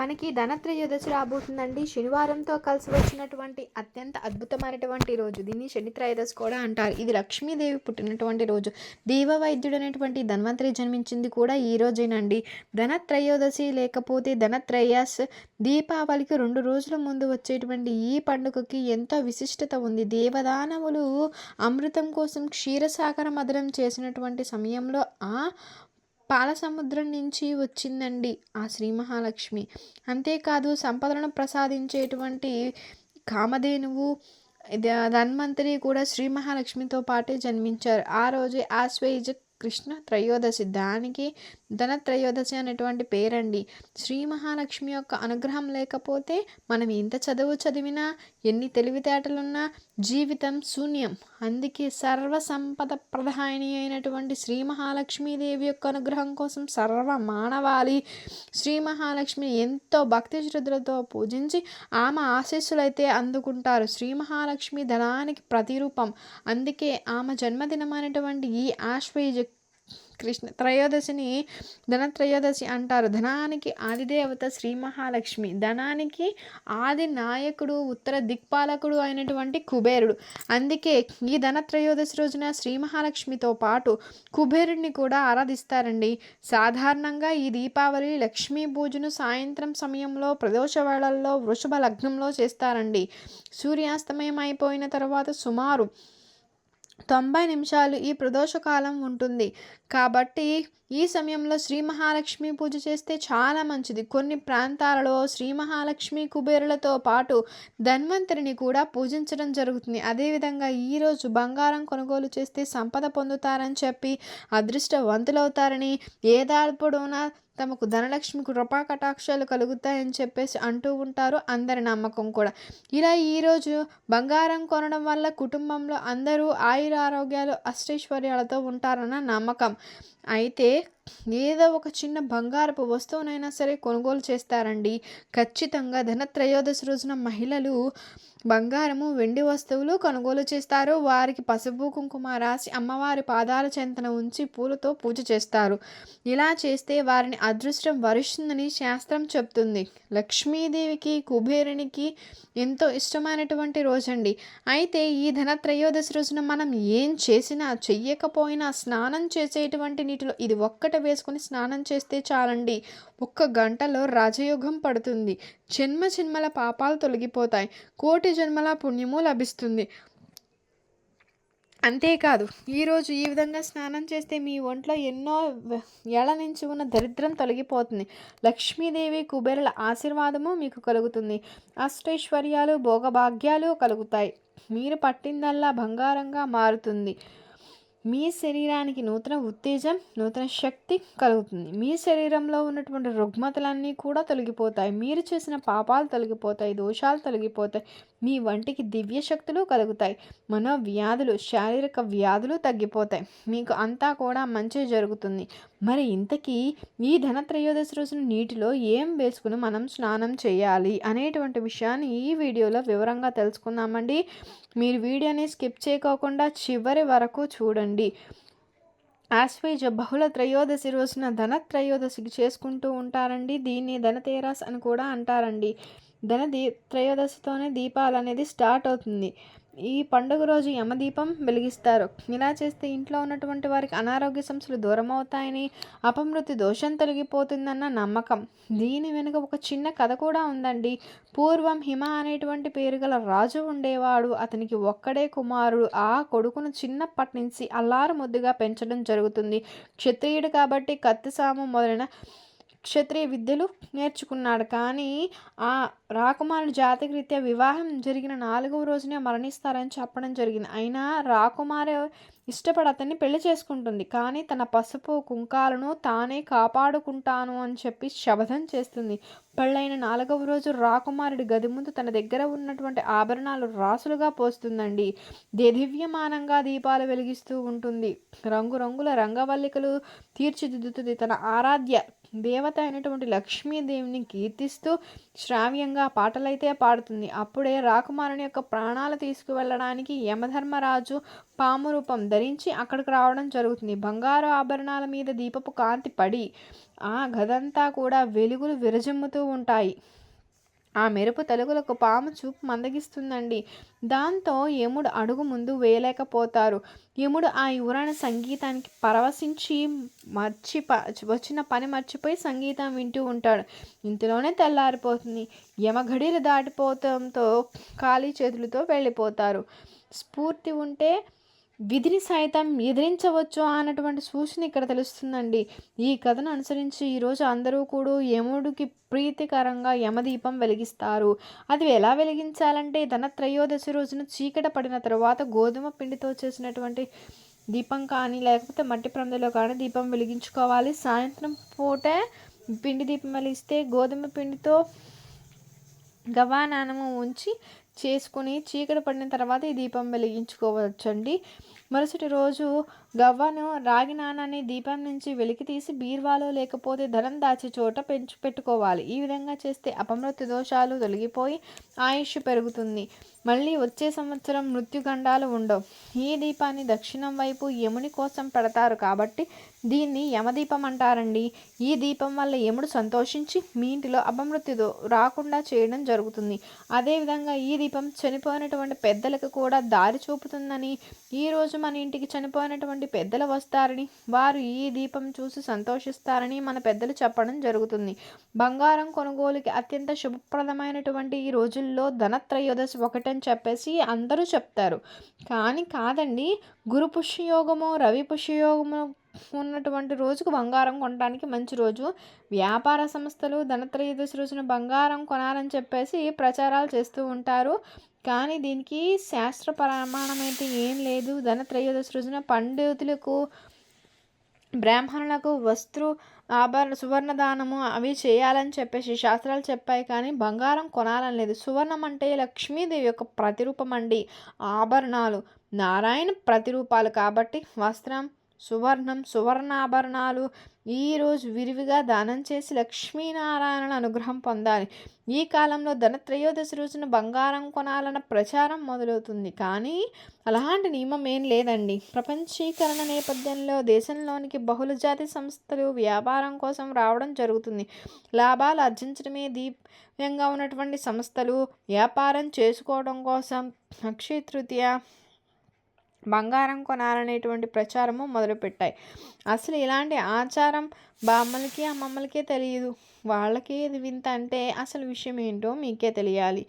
మనకి ధనత్రయోదశి రాబోతుందండి. శనివారంతో కలిసి వచ్చినటువంటి అత్యంత అద్భుతమైనటువంటి రోజు. దీన్ని శని త్రయోదశి కూడా అంటారు. ఇది లక్ష్మీదేవి పుట్టినటువంటి రోజు. దేవ వైద్యుడు అనేటువంటి ధన్వంతరి జన్మించింది కూడా ఈ రోజేనండి. ధనత్రయోదశి లేకపోతే ధనత్రయస్ దీపావళికి రెండు రోజుల ముందు వచ్చేటువంటి ఈ పండుగకి ఎంతో విశిష్టత ఉంది. దేవదానవులు అమృతం కోసం క్షీరసాగర మధురం చేసినటువంటి సమయంలో ఆ పాల సముద్రం నుంచి వచ్చిందండి ఆ శ్రీ మహాలక్ష్మి. అంతేకాదు సంపదలను ప్రసాదించేటువంటి కామధేనువు ధన్వంతరి కూడా శ్రీ మహాలక్ష్మితో పాటే జన్మించారు. ఆ రోజే ఆశ్వేజ కృష్ణ త్రయోదశి. దానికి ధన త్రయోదశి అనేటువంటి పేరండి. శ్రీ మహాలక్ష్మి యొక్క అనుగ్రహం లేకపోతే మనం ఎంత చదువు చదివినా ఎన్ని తెలివితేటలున్నా జీవితం శూన్యం. అందుకే సర్వ సంపద ప్రధాని అయినటువంటి శ్రీ మహాలక్ష్మీదేవి యొక్క అనుగ్రహం కోసం సర్వ మానవాళి శ్రీ మహాలక్ష్మిని ఎంతో భక్తి శ్రద్ధలతో పూజించి ఆమె ఆశీస్సులైతే అందుకుంటారు. శ్రీ మహాలక్ష్మి ధనానికి ప్రతిరూపం. అందుకే ఆమె జన్మదినమైనటువంటి ఈ ఆశ్వయుజ కృష్ణ త్రయోదశిని ధనత్రయోదశి అంటారు. ధనానికి ఆదిదేవత శ్రీ మహాలక్ష్మి. ధనానికి ఆది నాయకుడు ఉత్తర దిక్పాలకుడు అయినటువంటి కుబేరుడు. అందుకే ఈ ధనత్రయోదశి రోజున శ్రీ మహాలక్ష్మితో పాటు కుబేరుడిని కూడా ఆరాధిస్తారండి. సాధారణంగా ఈ దీపావళి లక్ష్మీ పూజను సాయంత్రం సమయంలో ప్రదోషవేళల్లో వృషభ లగ్నంలో చేస్తారండి. సూర్యాస్తమయం అయిపోయిన తర్వాత సుమారు తొంభై నిమిషాలు ఈ ప్రదోషకాలం ఉంటుంది. కాబట్టి ఈ సమయంలో శ్రీ మహాలక్ష్మి పూజ చేస్తే చాలా మంచిది. కొన్ని ప్రాంతాలలో శ్రీ మహాలక్ష్మి కుబేరులతో పాటు ధన్వంతరిని కూడా పూజించడం జరుగుతుంది. అదేవిధంగా ఈరోజు బంగారం కొనుగోలు చేస్తే సంపద పొందుతారని చెప్పి అదృష్టవంతులవుతారని ఏదాల్పుడున తమకు ధనలక్ష్మి కృపా కటాక్షాలు కలుగుతాయని చెప్పేసి అంటూ ఉంటారు అందరి నమ్మకం కూడా. ఇలా ఈరోజు బంగారం కొనడం వల్ల కుటుంబంలో అందరూ ఆయుర ఆరోగ్యాలు అష్టైశ్వర్యాలతో ఉంటారన్న నమ్మకం. అయితే ఏదో ఒక చిన్న బంగారపు వస్తువునైనా సరే కొనుగోలు చేస్తారండి. ఖచ్చితంగా ధనత్రయోదశి రోజున మహిళలు బంగారము వెండి వస్తువులు కొనుగోలు చేస్తారు. వారికి పసుపు కుంకుమ రాసి అమ్మవారి పాదాల చెంతన ఉంచి పూలతో పూజ చేస్తారు. ఇలా చేస్తే వారిని అదృష్టం వరిస్తుందని శాస్త్రం చెప్తుంది. లక్ష్మీదేవికి కుబేరునికి ఎంతో ఇష్టమైనటువంటి రోజండి. అయితే ఈ ధనత్రయోదశి రోజున మనం ఏం చేసినా చెయ్యకపోయినా స్నానం చేసేటువంటి నీటిలో ఇది ఒక్కట వేసుకొని స్నానం చేస్తే చాలండి. ఒక్క గంటలో రాజయోగం పడుతుంది. జన్మ జన్మల పాపాలు తొలగిపోతాయి. కోటి జన్మల పుణ్యము లభిస్తుంది. అంతేకాదు ఈరోజు ఈ విధంగా స్నానం చేస్తే మీ ఒంట్లో ఎన్నో ఏళ్ళ నుంచి ఉన్న దరిద్రం తొలగిపోతుంది. లక్ష్మీదేవి కుబేరుల ఆశీర్వాదము మీకు కలుగుతుంది. అష్టైశ్వర్యాలు భోగభాగ్యాలు కలుగుతాయి. మీరు పట్టిందల్లా బంగారంగా మారుతుంది. మీ శరీరానికి నూతన ఉత్తేజం నూతన శక్తి కలుగుతుంది. మీ శరీరంలో ఉన్నటువంటి రుగ్మతలన్నీ కూడా తొలగిపోతాయి. మీరు చేసిన పాపాలు తొలగిపోతాయి దోషాలు తొలగిపోతాయి. మీ వంటికి దివ్య శక్తులు కలుగుతాయి. మనో వ్యాధులు శారీరక వ్యాధులు తగ్గిపోతాయి. మీకు అంతా కూడా మంచి జరుగుతుంది. మరి ఇంతకీ ఈ ధనత్రయోదశి రోజున నీటిలో ఏం వేసుకుని మనం స్నానం చేయాలి అనేటువంటి విషయాన్ని ఈ వీడియోలో వివరంగా తెలుసుకుందామండి. మీరు వీడియోని స్కిప్ చేయకోకుండా చివరి వరకు చూడండి. ఆశ్వేజ బహుళ త్రయోదశి రోజున ధన త్రయోదశికి చేసుకుంటూ ఉంటారండి. దీన్ని ధనతేరాస్ అని కూడా అంటారండి. ధన దీ త్రయోదశితోనే దీపాలు అనేది స్టార్ట్ అవుతుంది. ఈ పండుగ రోజు యమదీపం వెలిగిస్తారు. ఇలా చేస్తే ఇంట్లో ఉన్నటువంటి వారికి అనారోగ్య సమస్యలు దూరం అవుతాయని అపమృతి దోషం తొలగిపోతుందన్న నమ్మకం. దీని వెనుక ఒక చిన్న కథ కూడా ఉందండి. పూర్వం హిమ అనేటువంటి పేరు గల రాజు ఉండేవాడు. అతనికి ఒక్కడే కుమారుడు. ఆ కొడుకును చిన్నప్పటి నుంచి అల్లారు ముద్దుగా పెంచడం జరుగుతుంది. క్షత్రియుడు కాబట్టి కత్తి సాము మొదలైన క్షత్రియ విద్యలు నేర్చుకున్నాడు. కానీ ఆ రాకుమారుడు జాతకరీత్యా వివాహం జరిగిన నాలుగవ రోజునే మరణిస్తారని చెప్పడం జరిగింది. అయినా రాకుమారి ఇష్టపడి అతన్ని పెళ్ళి చేసుకుంటుంది. కానీ తన పసుపు కుంకాలను తానే కాపాడుకుంటాను అని చెప్పి శపథం చేస్తుంది. పెళ్ళైన నాలుగవ రోజు రాకుమారుడి గది ముందు తన దగ్గర ఉన్నటువంటి ఆభరణాలు రాసులుగా పోస్తుందండి. దివ్యమానంగా దీపాలు వెలిగిస్తూ ఉంటుంది. రంగురంగుల రంగవల్లికలు తీర్చిదిద్దుతుంది. తన ఆరాధ్య దేవత అయినటువంటి లక్ష్మీదేవిని కీర్తిస్తూ శ్రావ్యంగా పాటలైతే పాడుతుంది. అప్పుడే రాకుమారుని యొక్క ప్రాణాలు తీసుకువెళ్ళడానికి యమధర్మరాజు పాము రూపం ధరించి అక్కడికి రావడం జరుగుతుంది. బంగారు ఆభరణాల మీద దీపపు కాంతి పడి ఆ గదంతా కూడా వెలుగులు విరజిమ్ముతూ ఉంటాయి. ఆ మెరుపు తలుగులకు పాము చూపు మందగిస్తుందండి. దాంతో యముడు అడుగు ముందు వేయలేకపోతారు. యముడు ఆ యువరాణ సంగీతానికి పరవశించి మర్చి వచ్చిన పని మర్చిపోయి సంగీతం వింటూ ఉంటాడు. ఇంతలోనే తెల్లారిపోతుంది. యమఘడిలు దాటిపోవడంతో ఖాళీ చేతులతో వెళ్ళిపోతారు. స్ఫూర్తి ఉంటే విధిని సైతం ఎదిరించవచ్చు అన్నటువంటి సూచన ఇక్కడ తెలుస్తుందండి. ఈ కథను అనుసరించి ఈరోజు అందరూ కూడా యముడికి ప్రీతికరంగా యమదీపం వెలిగిస్తారు. అది ఎలా వెలిగించాలంటే ధనత్రయోదశి రోజున చీకట పడిన తర్వాత గోధుమ పిండితో చేసినటువంటి దీపం కానీ లేకపోతే మట్టి ప్రమిదలో కానీ దీపం వెలిగించుకోవాలి. సాయంత్రం పూటే పిండి దీపం వెలిగిస్తే గోధుమ పిండితో గవానానము ఉంచి చేసుకుని చీకటి పడిన తర్వాత ఈ దీపం వెలిగించుకోవచ్చండి. మరుసటి రోజు గవ్వను రాగి నాణాన్ని దీపం నుంచి వెలికి తీసి బీర్వాలో లేకపోతే ధనం దాచే చోట పెంచి పెట్టుకోవాలి. ఈ విధంగా చేస్తే అపమృత్యు దోషాలు తొలగిపోయి ఆయుష్ పెరుగుతుంది. మళ్ళీ వచ్చే సంవత్సరం మృత్యుగండాలు ఉండవు. ఈ దీపాన్ని దక్షిణం వైపు యముని కోసం పెడతారు కాబట్టి దీన్ని యమదీపం అంటారండి. ఈ దీపం వల్ల యముడు సంతోషించి మీ ఇంటిలో అపమృత్యు రాకుండా చేయడం జరుగుతుంది. అదేవిధంగా ఈ దీపం చనిపోయినటువంటి పెద్దలకు కూడా దారి చూపుతుందని ఈరోజు మన ఇంటికి చనిపోయినటువంటి పెద్దలు వస్తారని వారు ఈ దీపం చూసి సంతోషిస్తారని మన పెద్దలు చెప్పడం జరుగుతుంది. బంగారం కొనుగోలుకి అత్యంత శుభప్రదమైనటువంటి ఈ రోజుల్లో ధనత్రయోదశి ఒకటని చెప్పేసి అందరూ చెప్తారు. కానీ కాదండి గురు పుష్యయోగము రవి పుష్యయోగము ఉన్నటువంటి రోజుకు బంగారం కొనడానికి మంచి రోజు. వ్యాపార సంస్థలు ధనత్రయోదశి రోజున బంగారం కొనాలని చెప్పేసి ప్రచారాలు చేస్తూ ఉంటారు. కానీ దీనికి శాస్త్ర ప్రమాణం అయితే ఏం లేదు. ధనత్రయోదశి రోజున పండితులకు బ్రాహ్మణులకు వస్త్రు ఆభరణ సువర్ణ దానము అవి చేయాలని చెప్పేసి శాస్త్రాలు చెప్పాయి. కానీ బంగారం కొనాలని లేదు. సువర్ణం అంటే లక్ష్మీదేవి యొక్క ప్రతిరూపం అండి. ఆభరణాలు. నారాయణ ప్రతిరూపాలు కాబట్టి వస్త్రం సువర్ణం సువర్ణాభరణాలు. ఈరోజు విరివిగా దానం చేసి లక్ష్మీనారాయణ అనుగ్రహం పొందాలి. ఈ కాలంలో ధనత్రయోదశి రోజున బంగారం కొనాలన్న ప్రచారం మొదలవుతుంది. కానీ అలాంటి నియమం ఏం లేదండి. ప్రపంచీకరణ నేపథ్యంలో దేశంలోనికి బహుళజాతి సంస్థలు వ్యాపారం కోసం రావడం జరుగుతుంది. లాభాలు ఆర్జించడమే దీప్యంగా ఉన్నటువంటి సంస్థలు వ్యాపారం చేసుకోవడం కోసం అక్షయ తృతీయ బంగారం కొనాలనేటువంటి ప్రచారము మొదలుపెట్టాయి. అసలు ఇలాంటి ఆచారం బామ్మలకి అమ్మమ్మలకే తెలియదు. వాళ్ళకి ఇది వింత అంటే అసలు విషయం ఏంటో మీకే తెలియాలి.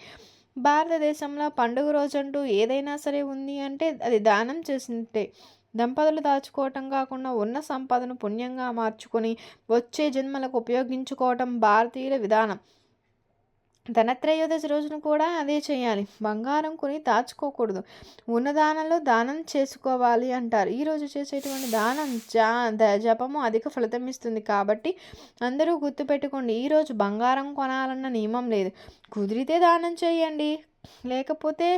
భారతదేశంలో పండుగ రోజంటూ ఏదైనా సరే ఉంది అంటే అది దానం చేసినట్టే దంపతులు దాచుకోవటం కాకుండా ఉన్న సంపదను పుణ్యంగా మార్చుకొని వచ్చే జన్మలకు ఉపయోగించుకోవటం భారతీయుల విధానం. ధనత్రయోదశి రోజున కూడా అదే చేయాలి. బంగారం కొని దాచుకోకూడదు. ఉన్న దానంలో దానం చేసుకోవాలి అంటారు. ఈరోజు చేసేటువంటి దానం జా జపము అధిక ఫలితం ఇస్తుంది కాబట్టి అందరూ గుర్తుపెట్టుకోండి ఈరోజు బంగారం కొనాలన్న నియమం లేదు. కుదిరితే దానం చేయండి. లేకపోతే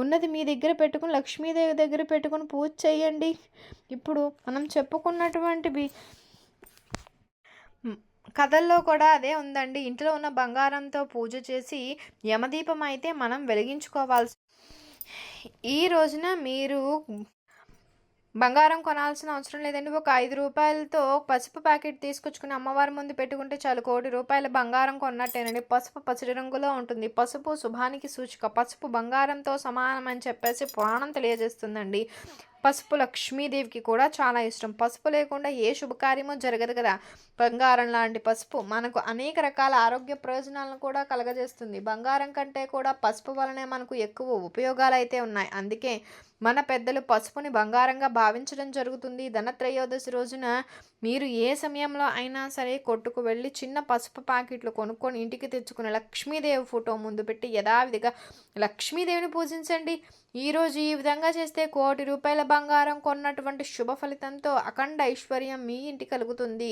ఉన్నది మీ దగ్గర పెట్టుకుని లక్ష్మీదేవి దగ్గర పెట్టుకుని పూజ చేయండి. ఇప్పుడు మనం చెప్పుకున్నటువంటివి కథల్లో కూడా అదే ఉందండి. ఇంట్లో ఉన్న బంగారంతో పూజ చేసి యమదీపం అయితే మనం వెలిగించుకోవాల్సి ఈ రోజున మీరు బంగారం కొనాల్సిన అవసరం లేదండి. ఒక ఐదు రూపాయలతో పసుపు ప్యాకెట్ తీసుకొచ్చుకుని అమ్మవారి ముందు పెట్టుకుంటే చాలు. కోటి రూపాయల బంగారం కొన్నట్టేనండి. పసుపు పచ్చడి రంగులో ఉంటుంది. పసుపు శుభానికి సూచిక. పసుపు బంగారంతో సమానం అని చెప్పేసి పురాణం తెలియజేస్తుందండి. పసుపు లక్ష్మీదేవికి కూడా చాలా ఇష్టం. పసుపు లేకుండా ఏ శుభకార్యమో జరగదు కదా. బంగారం లాంటి పసుపు మనకు అనేక రకాల ఆరోగ్య ప్రయోజనాలను కూడా కలగజేస్తుంది. బంగారం కంటే కూడా పసుపు వలనే మనకు ఎక్కువ ఉపయోగాలు అయితే ఉన్నాయి. అందుకే మన పెద్దలు పసుపుని బంగారంగా భావించడం జరుగుతుంది. ధనత్రయోదశి రోజున మీరు ఏ సమయంలో అయినా సరే కొట్టుకు వెళ్ళి చిన్న పసుపు ప్యాకెట్లు కొనుక్కొని ఇంటికి తెచ్చుకుని లక్ష్మీదేవి ఫోటో ముందు పెట్టి యథావిధిగా లక్ష్మీదేవిని పూజించండి. ఈరోజు ఈ విధంగా చేస్తే కోటి రూపాయల బంగారం కొన్నటువంటి శుభ ఫలితంతో అఖండ ఐశ్వర్యం మీ ఇంటి కలుగుతుంది.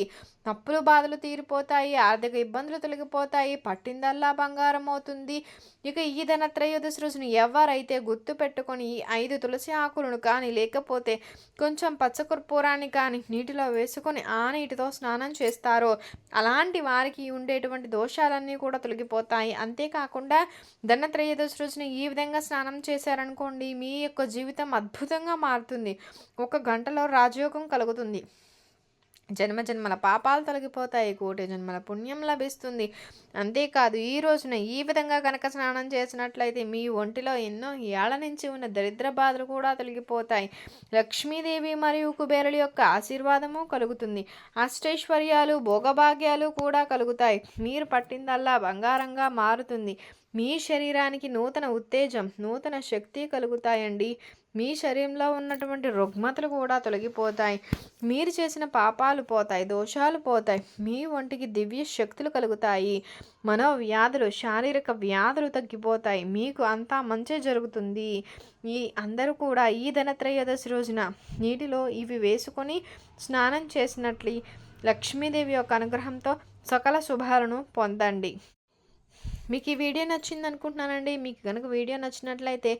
అప్పులు బాధలు తీరిపోతాయి ఆర్థిక ఇబ్బందులు తొలగిపోతాయి పట్టిందల్లా బంగారం అవుతుంది. ఇక ఈ ధన త్రయోదశి రోజున ఎవరైతే గుర్తు పెట్టుకొని ఐదు తులసి ఆకులను కానీ లేకపోతే కొంచెం పచ్చకర్పూరాన్ని కానీ నీటిలో వేసుకొని ఆ నీటితో స్నానం చేస్తారో అలాంటి వారికి ఉండేటువంటి దోషాలన్నీ కూడా తొలగిపోతాయి. అంతేకాకుండా ధన త్రయోదశి రోజున ఈ విధంగా స్నానం చేశారనుకోండి మీ యొక్క జీవితం అద్భుతంగా మారుతుంది ఒక గంటలో రాజయోగం కలుగుతుంది. జన్మ జన్మల పాపాలు తొలగిపోతాయి. కోటి జన్మల పుణ్యం లభిస్తుంది. అంతేకాదు ఈ రోజున ఈ విధంగా కనుక స్నానం చేసినట్లయితే మీ ఒంటిలో ఎన్నో ఏళ్ళ నుంచి ఉన్న దరిద్ర బాధలు కూడా తొలగిపోతాయి. లక్ష్మీదేవి మరియు కుబేరుల యొక్క ఆశీర్వాదము కలుగుతుంది. అష్టైశ్వర్యాలు భోగభాగ్యాలు కూడా కలుగుతాయి. మీరు పట్టిందల్లా బంగారంగా మారుతుంది. మీ శరీరానికి నూతన ఉత్తేజం నూతన శక్తి కలుగుతాయండి. మీ శరీరంలో ఉన్నటువంటి రుగ్మతలు కూడా తొలగిపోతాయి. మీరు చేసిన పాపాలు పోతాయి దోషాలు పోతాయి. మీ ఒంటికి దివ్య శక్తులు కలుగుతాయి. మనోవ్యాధులు శారీరక వ్యాధులు తగ్గిపోతాయి. మీకు అంతా మంచి జరుగుతుంది. ఈ అందరూ కూడా ఈ ధనత్రయోదశి రోజున నీటిలో ఇవి వేసుకొని స్నానం చేసినట్లు లక్ష్మీదేవి యొక్క అనుగ్రహంతో సకల శుభాలను పొందండి. మీకు ఈ వీడియో నచ్చింది అనుకుంటున్నానండి మీకు కనుక వీడియో నచ్చినట్లయితే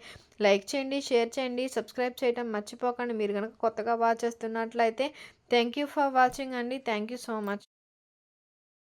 లైక్ చేయండి షేర్ చేయండి సబ్స్క్రైబ్ చేయడం మర్చిపోకండి. మీరు కనుక కొత్తగా వాచ్ చేస్తున్నట్లయితే థ్యాంక్ యూ ఫర్ వాచింగ్ అండి. Thank you so much